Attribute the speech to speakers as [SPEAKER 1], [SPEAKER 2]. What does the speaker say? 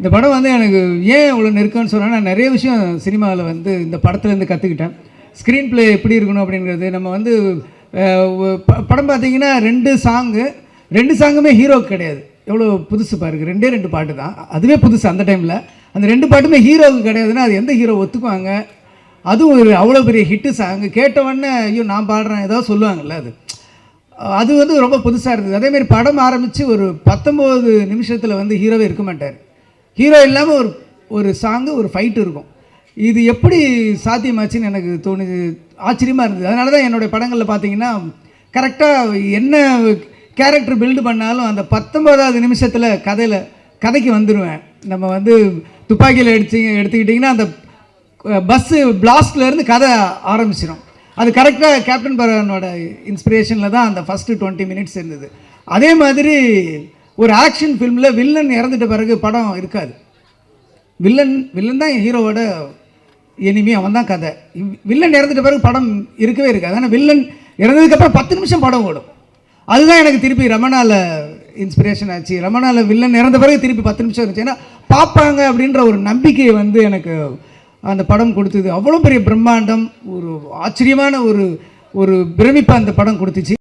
[SPEAKER 1] இந்த படம் வந்து எனக்கு ஏன் இவ்வளோ நெருக்கம்னு சொன்னால் நான் நிறைய விஷயம் சினிமாவில் வந்து இந்த படத்துலேருந்து கற்றுக்கிட்டேன் ஸ்க்ரீன் ப்ளே எப்படி இருக்கணும் அப்படிங்கிறது நம்ம வந்து ப- படம் பார்த்திங்கன்னா ரெண்டு சாங்கு ரெண்டு சாங்குமே ஹீரோ கிடையாது. எவ்வளோ புதுசு பாருக்கு ரெண்டே ரெண்டு பாட்டு தான். அதுவே புதுசு அந்த டைமில் அந்த ரெண்டு பாட்டுமே ஹீரோவுக்கு கிடையாதுன்னா அது எந்த ஹீரோ ஒத்துக்குவாங்க? அதுவும் ஒரு அவ்வளோ பெரிய ஹிட்டு சாங்கு கேட்டவொடனே ஐயோ நான் பாடுறேன் ஏதாவது சொல்லுவாங்கள்ல அது. அது வந்து ரொம்ப புதுசாக இருந்தது. அதேமாரி படம் ஆரம்பித்து ஒரு பத்தொம்போது நிமிஷத்தில் வந்து ஹீரோவே இருக்க மாட்டார். ஹீரோ இல்லாமல் ஒரு ஒரு சாங்கு ஒரு ஃபைட் இருக்கும். இது எப்படி சாத்தியமாச்சுன்னு எனக்கு தோணுது. ஆச்சரியமாக இருந்தது. அதனால தான் என்னுடைய படங்களில் பார்த்தீங்கன்னா கரெக்டாக என்ன கேரக்டர் பில்டு பண்ணாலும் அந்த பத்தொம்போதாவது நிமிஷத்தில் கதையில் கதைக்கு வந்துடுவேன் நம்ம வந்து துப்பாக்கியில் எடுத்து எடுத்துக்கிட்டிங்கன்னா அந்த பஸ்ஸு பிளாஸ்ட்லேருந்து கதை ஆரம்பிச்சிடும் அது கரெக்டாக கேப்டன் பரவனோட இன்ஸ்பிரேஷனில் தான் அந்த ஃபஸ்ட்டு டுவெண்ட்டி மினிட்ஸ் இருந்தது. அதே மாதிரி ஒரு ஆக்ஷன் ஃபிலிமில் வில்லன் இறந்துட்ட பிறகு படம் இருக்காது. வில்லன் வில்லன் தான் ஹீரோவோட எனிமி அவன் தான் கதை. வில்லன் இறந்துட்ட பிறகு படம் இருக்கவே இருக்காது. ஆனால் வில்லன் இறந்ததுக்கப்புறம் பத்து நிமிஷம் படம் ஓடும். அதுதான் எனக்கு திருப்பி ரமணாவில் இன்ஸ்பிரேஷன் ஆச்சு. ரமணாவில் வில்லன் இறந்த பிறகு திருப்பி பத்து நிமிஷம் இருந்துச்சு. ஏன்னா பார்ப்பாங்க அப்படின்ற ஒரு நம்பிக்கையை வந்து எனக்கு அந்த படம் கொடுத்தது. அவ்வளோ பெரிய பிரம்மாண்டம் ஒரு ஆச்சரியமான ஒரு ஒரு பிரமிப்பை அந்த படம் கொடுத்துச்சு.